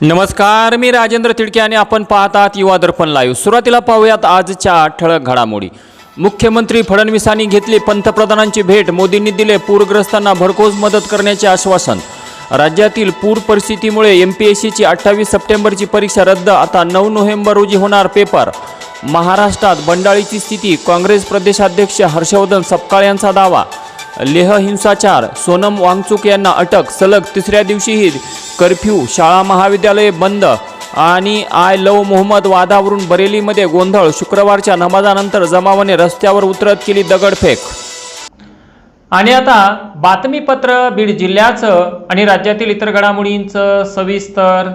नमस्कार मी राजेंद्र तिडके आणि आपण पाहतात युवा दर्पण लाईव्ह सुरुवातीला पाहूयात आजच्या ठळक घडामोडी. मुख्यमंत्री फडणवीसांनी घेतली पंतप्रधानांची भेट. मोदींनी दिले पूरग्रस्तांना भरघोस मदत करण्याचे आश्वासन. राज्यातील पूर परिस्थितीमुळे एम पी एस सीची अठ्ठावीस सप्टेंबरची परीक्षा रद्द. आता नऊ नोव्हेंबर रोजी होणार पेपर. महाराष्ट्रात बंडाळीची स्थिती. काँग्रेस प्रदेशाध्यक्ष हर्षवर्धन सपकाळ यांचा दावा. लेह हिंसाचार. सोनम वांगचुक यांना अटक. सलग तिसऱ्या दिवशीही कर्फ्यू शाळा महाविद्यालये बंद आणि आय लव मोहम्मद वादावरून बरेलीमध्ये गोंधळ. शुक्रवारच्या नमाजानंतर जमावाने रस्त्यावर उतरत केली दगडफेक. आणि आता बातमीपत्र बीड जिल्ह्याचं आणि राज्यातील इतर घडामोडींचं सविस्तर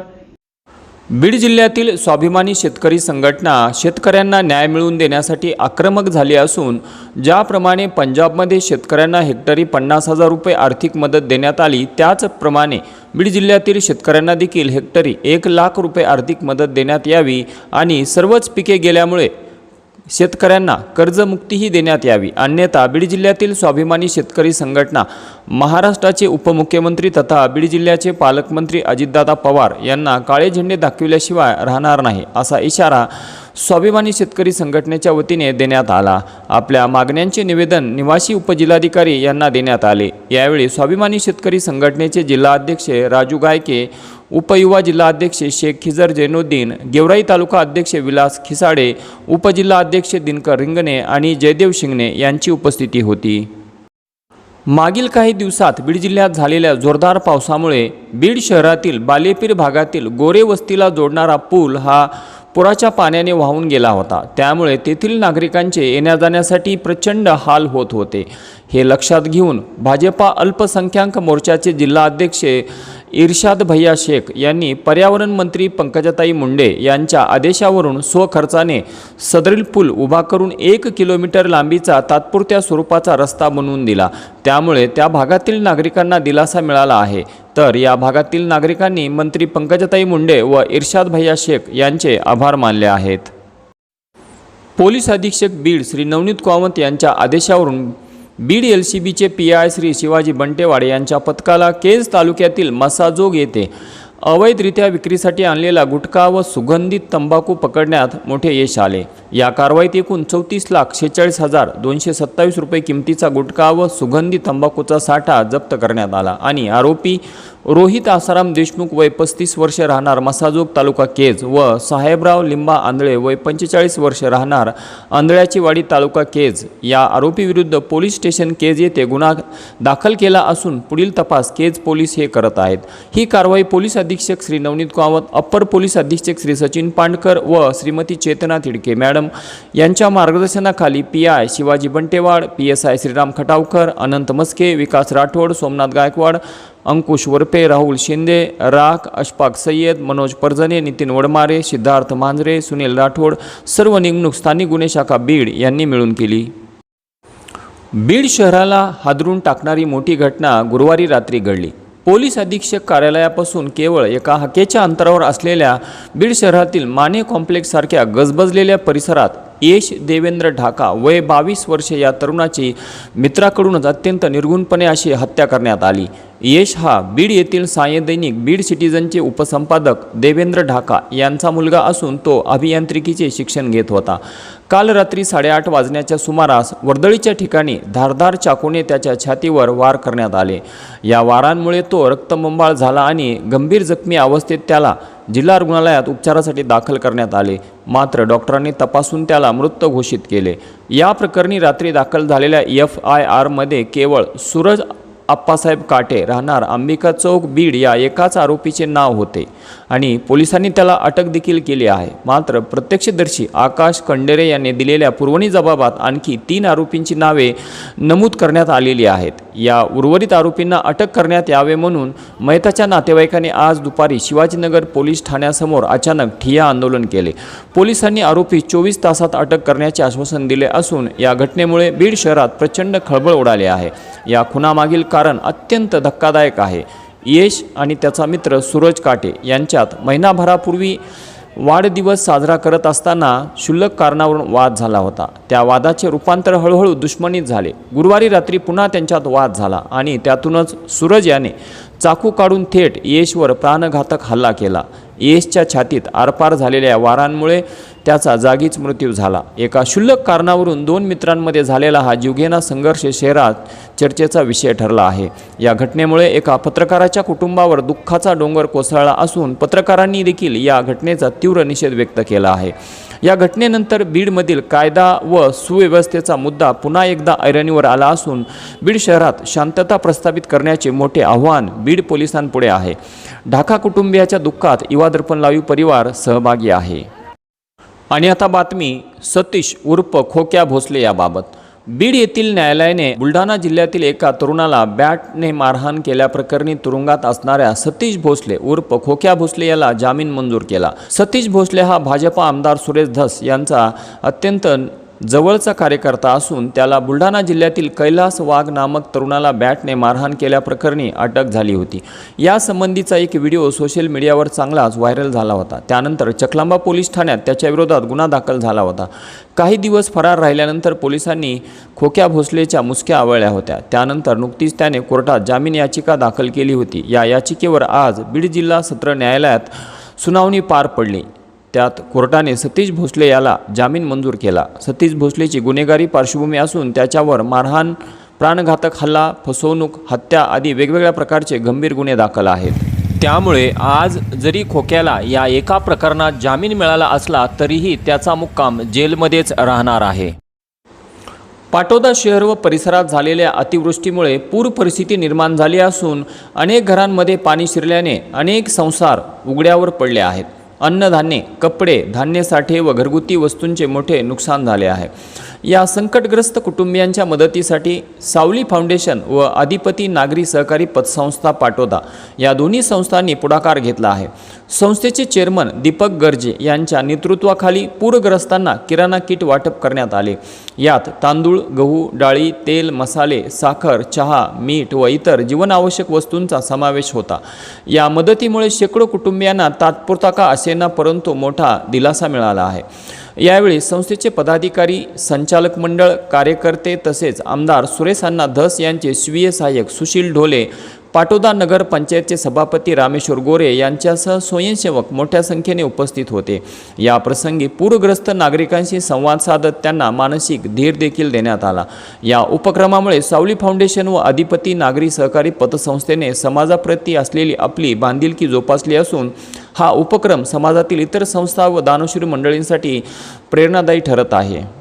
बीड जिल्ह्यातील स्वाभिमानी शेतकरी संघटना शेतकऱ्यांना न्याय मिळवून देण्यासाठी आक्रमक झाली असून ज्याप्रमाणे पंजाबमध्ये शेतकऱ्यांना हेक्टरी पन्नास हजार रुपये आर्थिक मदत देण्यात आली त्याचप्रमाणे बीड जिल्ह्यातील शेतकऱ्यांना देखील हेक्टरी एक लाख रुपये आर्थिक मदत देण्यात यावी आणि सर्वच पिके गेल्यामुळे शेतकऱ्यांना कर्जमुक्तीही देण्यात यावी. अन्यथा बीड जिल्ह्यातील स्वाभिमानी शेतकरी संघटना महाराष्ट्राचे उपमुख्यमंत्री तथा बीड जिल्ह्याचे पालकमंत्री अजितदादा पवार यांना काळे झेंडे दाखविल्याशिवाय राहणार नाही असा इशारा स्वाभिमानी शेतकरी संघटनेच्या वतीने देण्यात आला. आपल्या मागण्यांचे निवेदन निवासी उपजिल्हाधिकारी यांना देण्यात आले. यावेळी स्वाभिमानी शेतकरी संघटनेचे जिल्हाध्यक्ष राजू गायके उपयुवा जिल्हाध्यक्ष शेख खिजर जैनुद्दीन गेवराई तालुका अध्यक्ष विलास खिसाडे उपजिल्हाध्यक्ष दिनकर रिंगणे आणि जयदेव शिंगणे यांची उपस्थिती होती. मागील काही दिवसात बीड जिल्ह्यात झालेल्या जोरदार पावसामुळे बीड शहरातील बालेपीर भागातील गोरे वस्तीला जोडणारा पूल हा पुराच्या पाण्याने वाहून गेला होता. त्यामुळे तेथील नागरिकांचे येण्याजाण्यासाठी प्रचंड हाल होत होते. हे लक्षात घेऊन भाजपा अल्पसंख्याक मोर्चाचे जिल्हाध्यक्ष इर्शाद भैया शेख यांनी पर्यावरण मंत्री पंकजाताई मुंडे यांच्या आदेशावरून स्वखर्चाने सदरील पूल उभा करून एक किलोमीटर लांबीचा तात्पुरत्या स्वरूपाचा रस्ता बनवून दिला. त्यामुळे त्या भागातील नागरिकांना दिलासा मिळाला आहे. तर या भागातील नागरिकांनी मंत्री पंकजाताई मुंडे व इर्शाद भैया शेख यांचे आभार मानले आहेत. पोलीस अधीक्षक बीड श्री नवनीत कामत यांच्या आदेशावरून बीड एल सी बीचे पी आय श्री शिवाजी बंटेवाडे यांच्या पथकाला केज तालुक्यातील मसाजोग येथे अवैधरित्या विक्रीसाठी आणलेला गुटखा व सुगंधित तंबाखू पकडण्यात मोठे यश आले. या कारवाईत एकूण चौतीस लाख शेहेचाळीस हजार दोनशे सत्तावीस रुपये किमतीचा गुटखा व सुगंधी तंबाखूचा साठा जप्त करण्यात आला आणि आरोपी रोहित आसाराम देशमुख वय पस्तीस वर्ष राहणार मसाजोग तालुका केज व साहेबराव लिंबा आंधळे वय पंचेचाळीस वर्ष राहणार आंधळ्याची वाडी तालुका केज. या आरोपीविरुद्ध पोलीस स्टेशन केज येथे गुन्हा दाखल केला असून पुढील तपास केज पोलीस हे करत आहेत. ही कारवाई पोलीस अधीक्षक श्री नवनीत कामत अप्पर पोलीस अधीक्षक श्री सचिन पांडकर व श्रीमती चेतना तिडके. मॅडम यांच्या मार्गदर्शनाखाली P I Shivaji Bantewad P S I Shriram Khatavkar Anant Maske Vikas Rathod Somnath Gaikwad Ankush Varpe Rahul Shinde Rakh Ashfaq Sayyad Manoj परजने Nitin Wadmare Siddharth मांजरे सुनील राठोड सर्व निवडणूक स्थानिक गुन्हे शाखा बीड यांनी मिळून केली. बीड शहराला हादरून टाकणारी मोठी घटना गुरुवारी रात्री घडली. पोलीस अधीक्षक कार्यालयापासून केवळ एका हाकेच्या अंतरावर असलेल्या बीड शहरातील माने कॉम्प्लेक्ससारख्या गजबजलेल्या परिसरात येश देवेंद्र ढाका वय बावीस वर्षे या तरुणाची मित्राकडूनच अत्यंत निर्गुणपणे अशी हत्या करण्यात आली. यश हा बीड येथील साय दैनिक बीड सिटीजनचे उपसंपादक देवेंद्र ढाका यांचा मुलगा असून तो अभियांत्रिकीचे शिक्षण घेत होता. काल रात्री साडेआठ वाजण्याच्या सुमारास वर्दळीच्या ठिकाणी धारधार चाकूने त्याच्या छातीवर वार करण्यात आले. या वारांमुळे तो रक्तबंबाळ झाला आणि गंभीर जखमी अवस्थेत त्याला जिल्हा रुग्णालयात उपचारासाठी दाखल करण्यात आले. मात्र डॉक्टरांनी तपासून त्याला मृत घोषित केले. या प्रकरणी रात्री दाखल झालेल्या एफ आय आरमध्ये केवळ सूरज आप्पासाहेब काटे राहणार अंबिका चौक बीड या एकाच आरोपीचे नाव होते आणि पोलिसांनी त्याला अटक देखील केली आहे. मात्र प्रत्यक्षदर्शी आकाश कंडेरे यांनी दिलेल्या पुरवणी जबाबात आणखी तीन आरोपींची नावे नमूद करण्यात आलेली आहेत. या उर्वरित आरोपींना अटक करण्यात यावे म्हणून मेहताच्या नातेवाईकांनी आज दुपारी शिवाजीनगर पोलीस ठाण्यासमोर अचानक ठिय्या आंदोलन केले. पोलिसांनी आरोपी चोवीस तासात अटक करण्याचे आश्वासन दिले असून या घटनेमुळे बीड शहरात प्रचंड खळबळ उडाले आहे. या खुनामागील कारण अत्यंत धक्कादायक आहे. यश आणि त्याचा मित्र सूरज काटे यांच्यात महिनाभरापूर्वी वाढदिवस साजरा करत असताना क्षुल्लक कारणावरून वाद झाला होता. त्या वादाचे रूपांतर हळूहळू दुश्मनीत झाले. गुरुवारी रात्री पुन्हा त्यांच्यात वाद झाला आणि त्यातूनच सूरज याने चाकू काढून थेट येशवर प्राणघातक हल्ला केला. येसच्या छातीत आरपार झालेल्या वारांमुळे त्याचा जागीच मृत्यू झाला. एका क्षुल्लक कारणावरून दोन मित्रांमध्ये झालेला हा जीवघेणा संघर्ष शहरात चर्चेचा विषय ठरला आहे. या घटनेमुळे एका पत्रकाराच्या कुटुंबावर दुःखाचा डोंगर कोसळला असून पत्रकारांनी देखील या घटनेचा तीव्र निषेध व्यक्त केला आहे. या घटनेनंतर बीडमधील कायदा व सुव्यवस्थेचा मुद्दा पुन्हा एकदा ऐरणीवर आला असून बीड शहरात शांतता प्रस्थापित करण्याचे मोठे आव्हान बीड पोलिसांपुढे आहे. ढाका कुटुंबियाच्या दुःखात युवा दर्पण लाईव्ह परिवार सहभागी आहे. आणि आता बातमी सतीश उर्फ खोक्या भोसले याबाबत. बीड येथील न्यायालयाने बुलढाणा जिल्ह्यातील एका तरुणाला बॅटने मारहाण केल्याप्रकरणी तुरुंगात असणाऱ्या सतीश भोसले उर्फ खोक्या भोसले याला जामीन मंजूर केला. सतीश भोसले हा भाजपा आमदार सुरेश धस यांचा अत्यंत जवळचा कार्यकर्ता असून त्याला बुलढाणा जिल्ह्यातील कैलास वाघ नामक तरुणाला बॅटने मारहाण केल्याप्रकरणी अटक झाली होती. यासंबंधीचा एक व्हिडिओ सोशल मीडियावर चांगलाच व्हायरल झाला होता. त्यानंतर चकलांबा पोलीस ठाण्यात त्याच्याविरोधात गुन्हा दाखल झाला होता. काही दिवस फरार राहिल्यानंतर पोलिसांनी खोक्या भोसलेच्या मुसक्या आवळल्या होत्या. त्यानंतर नुकतीच त्याने कोर्टात जामीन याचिका दाखल केली होती. या याचिकेवर आज बीड जिल्हा सत्र न्यायालयात सुनावणी पार पडली. त्यात कोर्टाने सतीश भोसले याला जामीन मंजूर केला. सतीश भोसलेची गुन्हेगारी पार्श्वभूमी असून त्याच्यावर मारहाण प्राणघातक हल्ला फसवणूक हत्या आदी वेगवेगळ्या प्रकारचे गंभीर गुन्हे दाखल आहेत. त्यामुळे आज जरी खोक्याला या एका प्रकरणात जामीन मिळाला असला तरीही त्याचा मुक्काम जेलमध्येच राहणार आहे. पाटोदा शहर व परिसरात झालेल्या अतिवृष्टीमुळे पूर परिस्थिती निर्माण झाली असून अनेक घरांमध्ये पाणी शिरल्याने अनेक संसार उघड्यावर पडले आहेत. अन्नधान्ये कपडे धान्यसाठे व घरगुती वस्तूंचे मोठे नुकसान झाले आहे. या संकटग्रस्त कुटुंबियांच्या मदतीसाठी सावली फाउंडेशन व अधिपती नागरी सहकारी पतसंस्था पाटोदा या दोन्ही संस्थांनी पुढाकार घेतला आहे. संस्थेचे चेअरमन दीपक गर्जे यांच्या नेतृत्वाखाली पूरग्रस्तांना किराणा किट वाटप करण्यात आले. यात तांदूळ गहू डाळी तेल मसाले साखर चहा मीठ व इतर जीवनावश्यक वस्तूंचा समावेश होता. या मदतीमुळे शेकडो कुटुंबियांना तात्पुरता का असेना परंतु मोठा दिलासा मिळाला आहे. यावेळी संस्थेचे पदाधिकारी संचालक मंडळ कार्यकर्ते तसेच आमदार सुरेश अण्णा धस यांचे स्वीय सहाय्यक सुशील ढोले पाटोदा नगर पंचायतचे सभापती रामेश्वर गोरे यांच्यासह स्वयंसेवक मोठ्या संख्येने उपस्थित होते. या प्रसंगी पूरग्रस्त नागरिकांशी संवाद साधत त्यांना मानसिक धीर देखील देण्यात आला. या उपक्रमामुळे सावली फाउंडेशन व अधिपती नागरी सहकारी पतसंस्थेने समाजाप्रती असलेली आपली बांधिलकी जोपासली असून हा उपक्रम समाजातील इतर संस्था व दानशूर मंडळींसाठी प्रेरणादायी ठरत आहे.